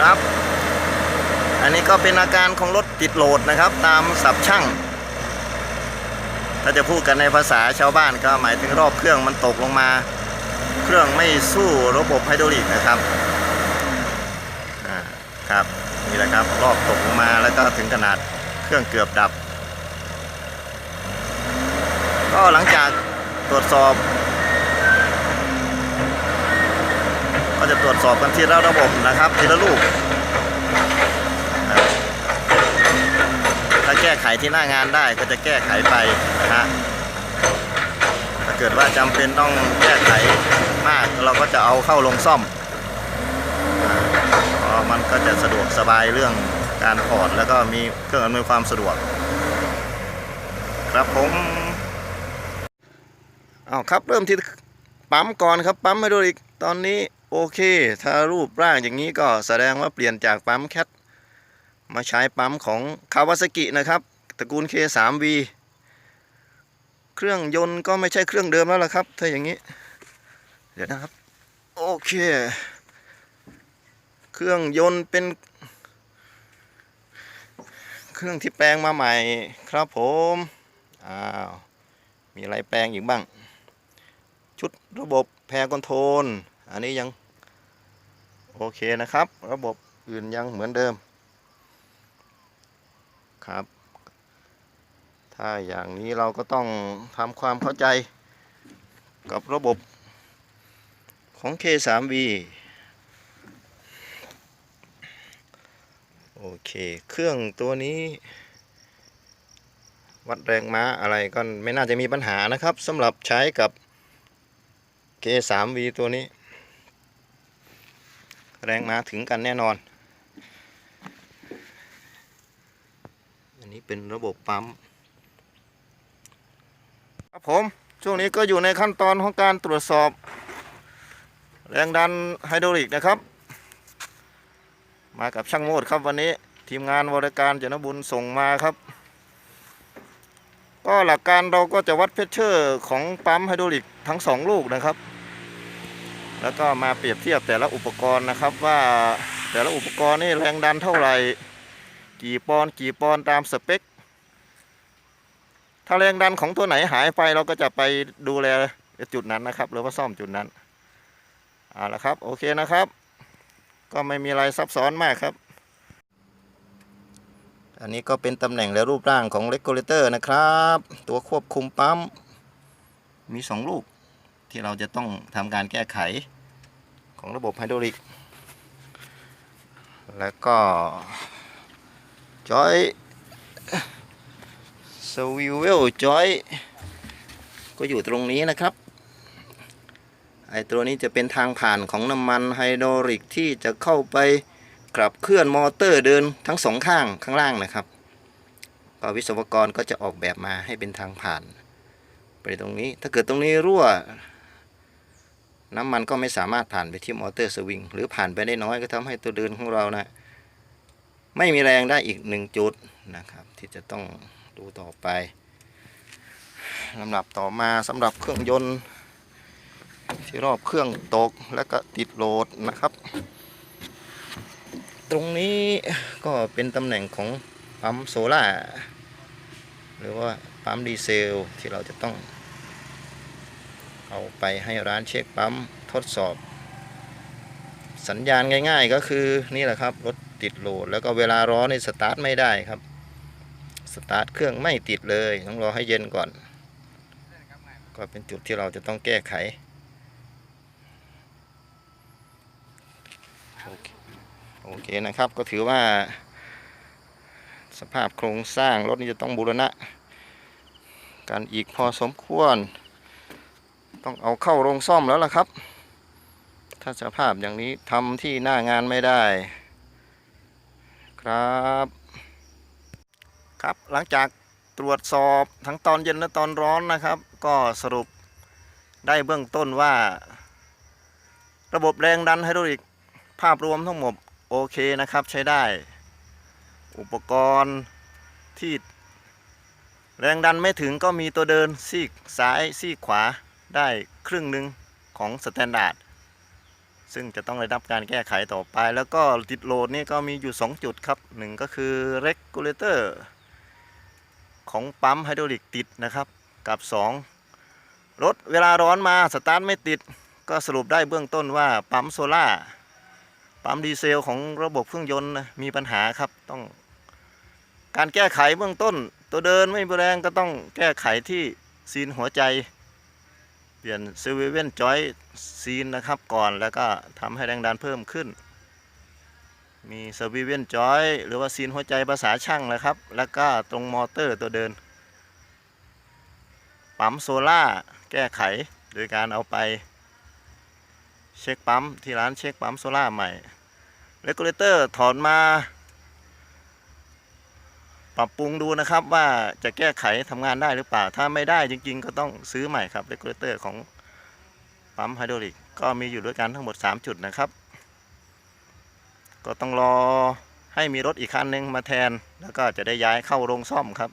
ครับ อันนี้ก็เป็นอาการของรถติดโหลดนะครับ ตามสับช่าง ถ้าจะพูดกันในภาษาชาวบ้านก็หมายถึงรอบเครื่องมันตกลงมา เครื่องไม่สู้ระบบไฮดรอลิกนะครับอ่าครับนี่แหละครับรอบตกลงมาแล้วก็ถึงขนาดเครื่องเกือบดับ ก็หลังจากตรวจสอบ ก็จะตรวจสอบกันทีละระบบนะครับทีละลูกถ้าแก้ไขที่หน้างานได้ก็จะแก้ไขไปนะฮะถ้าเกิดว่าจำเป็นต้องแก้ไขมากเราก็จะเอาเข้าลงซ่อมอ่าเพราะมันก็จะสะดวกสบายเรื่องการถอดแล้วก็มีเครื่องอำนวยความสะดวก ครับผมเอาครับเริ่มที่ปั๊มก่อนครับปั๊มไฮดรอลิกตอนนี้ โอเค ถ้ารูปร่างอย่างนี้ก็แสดงว่าเปลี่ยนจากปั๊มแคทมาใช้ปั๊มของคาวาซากินะครับตระกูล K3V เครื่องยนต์ก็ไม่ใช่เครื่องเดิมแล้วล่ะครับ ถ้าอย่างนี้ เดี๋ยวนะครับ โอเค เครื่องยนต์เป็น เครื่องที่แปลงมาใหม่ครับผม อ้าว มีอะไรแปลงอีกบ้าง ชุดระบบแพรคอนโทรลอันนี้ยัง โอเคนะครับ ระบบอื่นยังเหมือนเดิมครับ ถ้าอย่างนี้เราก็ต้องทำความเข้าใจกับระบบของ K3V โอเค เครื่องตัวนี้ วัดแรงม้าอะไรก็ไม่น่าจะมีปัญหานะครับสำหรับใช้กับ K3V ตัวนี้ แรงมาถึงกันแน่นอน อันนี้เป็นระบบปั๊ม ครับผม ช่วงนี้ก็อยู่ในขั้นตอนของการตรวจสอบ แรงดันไฮดรอลิกนะครับ มากับช่างโมดครับวันนี้ทีมงานบริการจนบุญส่งมาครับ ก็หลักการเราก็จะวัดเพชเชอร์ของปั๊มไฮดรอลิกทั้งสองลูกนะครับ แล้วก็มาเปรียบเทียบแต่ละอุปกรณ์นะครับว่าแต่ละอุปกรณ์นี่แรงดันเท่าไหร่ กี่ปอนกี่ปอนตามสเปค ถ้าแรงดันของตัวไหนหายไปเราก็จะไปดูแลจุดนั้นนะครับ หรือว่าซ่อมจุดนั้นเอาละครับโอเคนะครับ ก็ไม่มีอะไรซับซ้อนมากครับ อันนี้ก็เป็นตำแหน่งและรูปร่างของเลกูเลเตอร์นะครับ ตัวควบคุมปั๊มมี 2 ลูก ที่เราจะต้องทำการแก้ไขของระบบไฮดรอลิก แล้วก็จอยสวิวเวลจอยก็อยู่ตรงนี้นะครับ ไอตัวนี้จะเป็นทางผ่านของน้ำมันไฮดรอลิกที่จะเข้าไปขับเคลื่อนมอเตอร์เดินทั้งสองข้างข้างล่างนะครับก็วิศวกรก็จะออกแบบมาให้เป็นทางผ่าน ไปตรงนี้ถ้าเกิดตรงนี้รั่ว น้ำมันก็ไม่สามารถผ่านไปที่มอเตอร์สวิงหรือผ่านไปได้น้อยก็ทำให้ตัวเดินของเรานะไม่มีแรงได้อีกหนึ่งจุดนะครับ ที่จะต้องดูต่อไปลำดับต่อมาสำหรับเครื่องยนต์ ที่รอบเครื่องตกแล้วก็ติดโหลดนะครับ ตรงนี้ก็เป็นตำแหน่งของปั๊มโซล่าหรือว่าปั๊มดีเซลที่เราจะต้อง เอาไปให้ร้านเช็คปั๊มทดสอบ สัญญาณง่าย ๆ ก็คือนี่แหละครับรถติดโหลด แล้วก็เวลาร้อนนี่สตาร์ทไม่ได้ครับสตาร์ทเครื่องไม่ติดเลยต้องรอให้เย็นก่อน ก็เป็นจุดที่เราจะต้องแก้ไขโอเคโอเคนะครับก็ถือว่า สภาพโครงสร้างรถนี้จะต้องบูรณะการอีกพอสมควร ต้องเอาเข้าโรงซ่อมแล้วล่ะครับ ถ้าสภาพอย่างนี้ทำที่หน้างานไม่ได้ ครับ ครับหลังจากตรวจสอบทั้งตอนเย็นและตอนร้อนนะครับ ก็สรุปได้เบื้องต้นว่า ระบบแรงดันไฮดรอลิกภาพรวมทั้งหมดโอเคนะครับใช้ได้ อุปกรณ์ที่แรงดันไม่ถึงก็มีตัวเดินซีกซ้ายซีกขวา ได้ครึ่งหนึ่งของสแตนดาร์ดซึ่งจะต้องได้รับการแก้ไขต่อไป แล้วก็ติดโหลดนี่ก็มีอยู่ 2 จุดครับหนึ่งก็คือ regulator ของปั๊มไฮดรอลิกติดนะครับ กับ 2 รถเวลาร้อนมาสตาร์ทไม่ติด ก็สรุปได้เบื้องต้นว่าปั๊มโซล่าปั๊มดีเซลของระบบเครื่องยนต์มีปัญหาครับต้องการแก้ไขเบื้องต้น ตัวเดินไม่มีแรงก็ต้องแก้ไขที่ซีนหัวใจ เปลี่ยนซ u เวเว่นจอยซีนนะครับก่อนแล้วก็ทำให้แรงดันเพิ่มขึ้น มีซ u เวเว่นจอยหรือว่าซีนหัวใจภาษาช่างนะครับ แล้วก็ตรงมอเตอร์ตัวเดิน ปั๊มโซล่าแก้ไขโดยการเอาไปเช็คปั๊มที่ร้านเช็คปั๊มโซล่าใหม่เ e กูเลเตอร์ถอนมา ปรับปรุงดูนะครับว่าจะแก้ไขทำงานได้หรือเปล่า ถ้าไม่ได้จริงๆ ก็ต้องซื้อใหม่ครับเ e กูเลเตอร์ของปั๊มไฮดรอลิกก็มีอยู่ด้วยกันทั้งหมด 3 จุดนะครับ ก็ต้องรอให้มีรถอีกคันหนึ่งมาแทน แล้วก็จะได้ย้ายเข้าโรงซ่อมครับ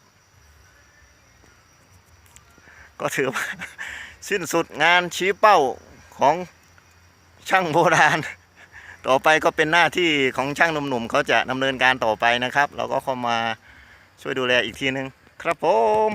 ก็ถือว่าสิ้นสุดงานชี้เป้าของช่างโบราณ ต่อไปก็เป็นหน้าที่ของช่างหนุ่มๆเขาจะดำเนินการต่อไปนะครับ เราก็เข้ามา ช่วยดูแลอีกทีนึง ครับผม